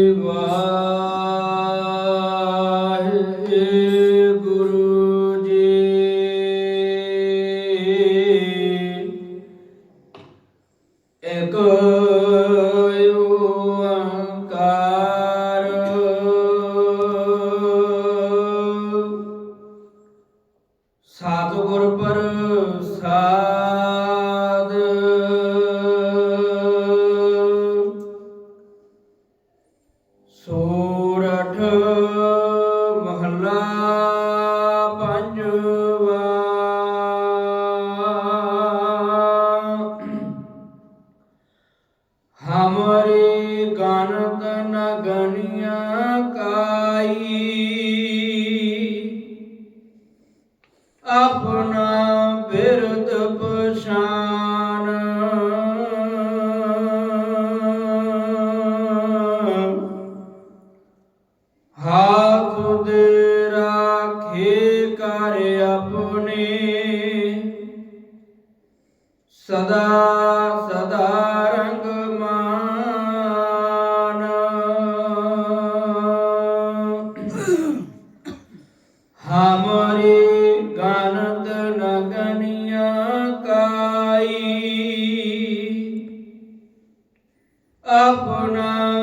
ਵਾਹਿਗੁਰੂ ਜੀ। ਇੱਕ ਓੰਕਾਰ। ਸਤਿਗੁਰ ਪ੍ਰਸਾਦ ਪੰਜਵਾ ਹਮਰੇ ਗਨਤ ਨ ਕਾਈ। ਆਪਣਾ ਬਿਰਦ ਪਛਾਨ। ਹਾਥ ਦੇ ਸਦਾ ਸਦਾ ਰੰਗ ਮਾਨ। ਹਮਰੇ ਗਨਤ ਨਗਨੀਆਂ ਕਾਈ। ਆਪਣਾ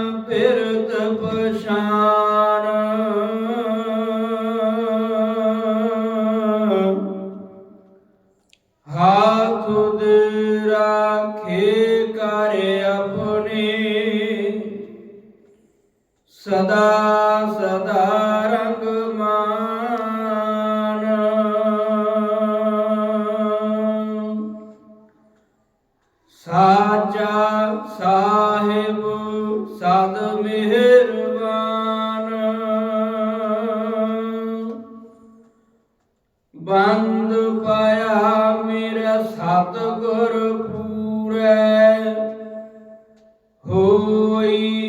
ਸਦਾ ਸਦਾ ਰੰਗ ਮਾਨ। ਸਾਚਾ ਸਾਹਿਬ ਸਦ ਮਿਹਰਬਾਨ। ਬੰਦ ਪਾਇਆ ਮੇਰਾ ਸਤਿਗੁਰ ਪੂਰੈ। ਹੋਈ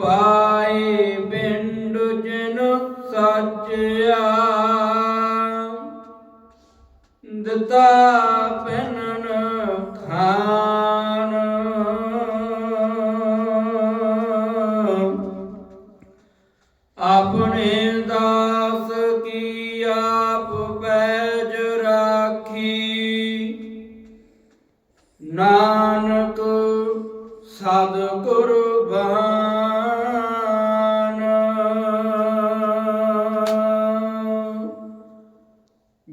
ਪਾਏ ਬਿੰਡ ਜਨ ਸੱਚਿਆ। ਦਿੱਤਾ ਪੈਨਨ ਖਾਨ। ਆਪਣੇ ਦਾਸ ਕੀ ਆਪ ਬੈਜ ਰਾਖੀ। ਨਾਨਕ ਸਦ ਕੁਰਬਾਨ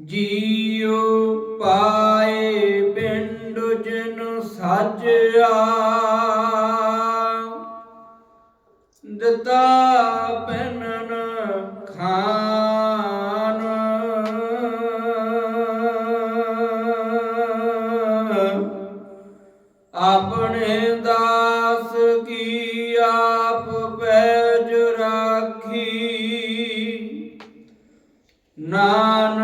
ਜੀਉ ਪਾਏ ਪਿੰਡ ਜਨ ਸਾਜਿਆ ਦਿੱਤਾ ਪੈਨਨ ਖਾਨ। ਆਪਣੇ ਦਾਸ ਕੀ ਆਪ ਪੈਜ ਰਾਖੀ। ਨਾਨ